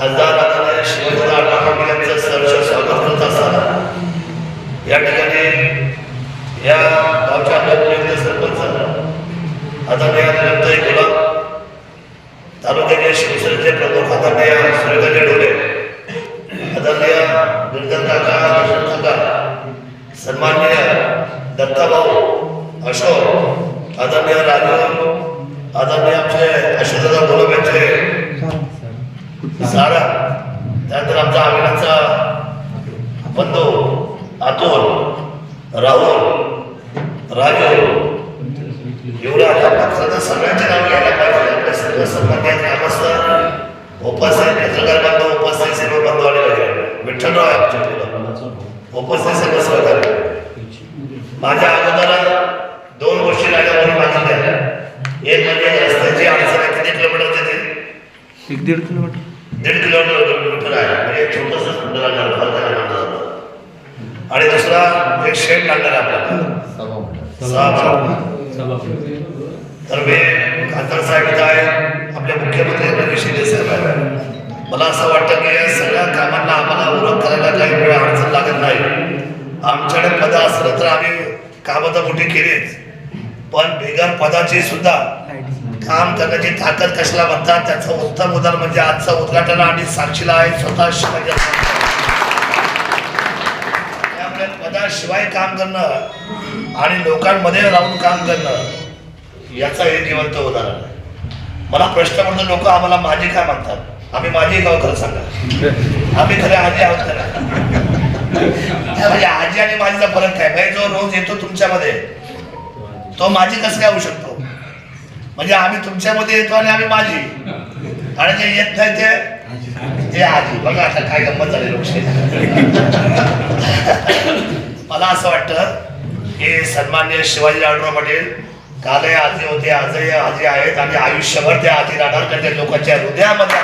खासदाराने शिवदादा अण्णा पाटील यांचं सहर्ष स्वागत करत असताना या ठिकाणी या गावच्या नवनियुक्त सरपंच आदरणीय नंतर गुलाब तालुक्याचे शिवसेनेचे प्रमुख आदरणीय सुरेखाचे डोले आदरणीय दुर्गन काका दर्शन काका सन्माननीय दत्ताभाऊ अशोक आदरणीय राजू आदरणीय आमचे अशोकदा बोलत सारा त्यानंतर आमचा अभिनाचा बंधू अतुल राहुल राजू एवढ्या आपल्या पक्षाचं सगळ्यांचे नाव घ्यायला पाहिजे. आपल्या सर्व सन्मान्य ग्रामस्थ उपस्थित पत्रकार बांधव उपस्थित सर्व बांधव आले पाहिजे. विठ्ठलराव आहे आमच्या पुढं. उपस्थित सर्व सहकारी. माझ्या अगोदर दोन गोष्टी लागल्या म्हणून मागितल्या एक म्हणजे रस्त्याची अडचण आहे. किती किलोमीटरचे ते? एक दीड किलोमीटर. दीड किलोमीटर आहे म्हणजे एक छोटंसं सुंदर आणि दुसरा एक शेड लागणार आपल्याला. तर मी खासदार साहेब इथं आहे आपले मुख्यमंत्री रवी शिंदे साहेब आहे मला असं वाटतं की या सगळ्या कामांना आम्हाला ओळख करायला काही वेळ अडचण लागत नाही. आमच्याकडे पदं असलं तर आम्ही कामं तर मोठी केलीच. पण बिगर पदाची सुद्धा काम करण्याची ताकद कशाला म्हणतात? त्याचं उत्तम उदाहरण म्हणजे आजचं उद्घाटन आणि साक्षीला आहे स्वतः शिवाजी त्यामुळे पदाशिवाय काम करणं आणि लोकांमध्ये राहून काम करणं याचं हे जिवंत उदाहरण आहे. मला प्रश्न म्हणतो लोक आम्हाला माझी काय म्हणतात? आम्ही माझी गाव खरं सांगा. आम्ही खरे आजी आहोत खरं म्हणजे आजी आणि माझीचा फरक काय? म्हणजे जो रोज येतो तुमच्यामध्ये तो माझी कसं काय होऊ शकतो? म्हणजे आम्ही तुमच्यामध्ये येतो आणि आम्ही माझी आणि जे येत नाही ते ते आजी. बघा आता काय गंमत झाली लोकशाही मला असं वाटतं की सन्मान्य शिवाजी आढळराव पाटील कालही आजी होते आजही आजी आहेत आणि आयुष्यभर त्या आजी राहणार कारण ते लोकांच्या हृदयामध्ये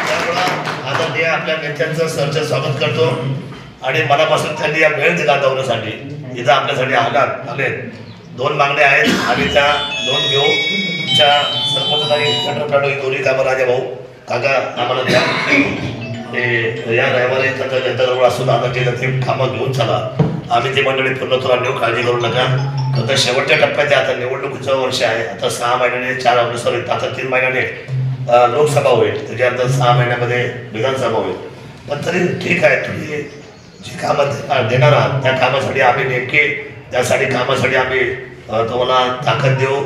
त्यामुळं आता आदरणीय आपल्या नेत्यांचं सरचं स्वागत करतो आणि मनापासून त्यांनी या वेळ दिला दौऱ्यासाठी. इथं आपल्यासाठी आघात आले दोन मागण्या आहेत आम्ही त्या दोन घेऊ. तुमच्या सरपंच आणि गटरप्राडो दोन्ही कामं राजा भाऊ. काका आम्हाला द्या. ते या रविवारी त्यांच्या जनताजवळ असून आता ते ते कामं घेऊन चला. आम्ही ते मंडळी पूर्णत्वाला नेऊ काळजी करू नका. आता शेवटच्या टप्प्यात आहे, आता निवडणुकीचं वर्ष आहे. आता सहा महिन्याने चार सॉरी आता तीन महिन्याने लोकसभा होईल. त्याच्यानंतर सहा महिन्यामध्ये विधानसभा होईल. पण तरी ठीक आहे तुम्ही जी कामं दे- देणार आहात त्या कामासाठी आम्ही नेमके त्यासाठी कामासाठी आम्ही तुम्हाला ताकद देऊ.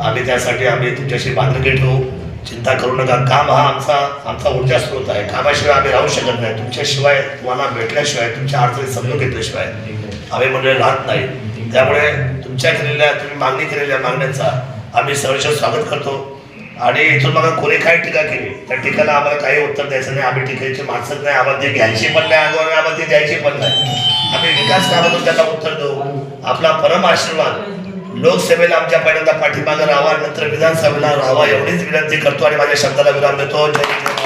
आम्ही त्यासाठी आम्ही तुमच्याशी बांधणी ठेवू. चिंता करू नका. काम हा आमचा आमचा ऊर्जा स्रोत आहे. कामाशिवाय आम्ही राहू शकत नाही. तुमच्याशिवाय तुम्हाला भेटल्याशिवाय तुमच्या अडचणी समजून घेतल्याशिवाय आम्ही म्हणजे राहत नाही. त्यामुळे तुमच्या केलेल्या तुम्ही मागणी केलेल्या मागण्यांचा आम्ही सहर्ष स्वागत करतो. आणि इथून मग कोणी काय टीका केली. त्या टीकाला आम्हाला काही उत्तर द्यायचं नाही. आम्ही टीकेची माणसंच नाही. आम्हाला ते घ्यायची पण नाही. आणि आम्हाला ते द्यायची पण नाही. आम्ही विकास कामातून त्याला उत्तर देऊ. आपला परम आशीर्वाद. लोकसभेला आमच्या पहिल्यांदा पाठीमागे राहावा. नंतर विधानसभेला राहावा. एवढीच विनंती करतो आणि माझ्या शब्दाला विराम देतो. जय जय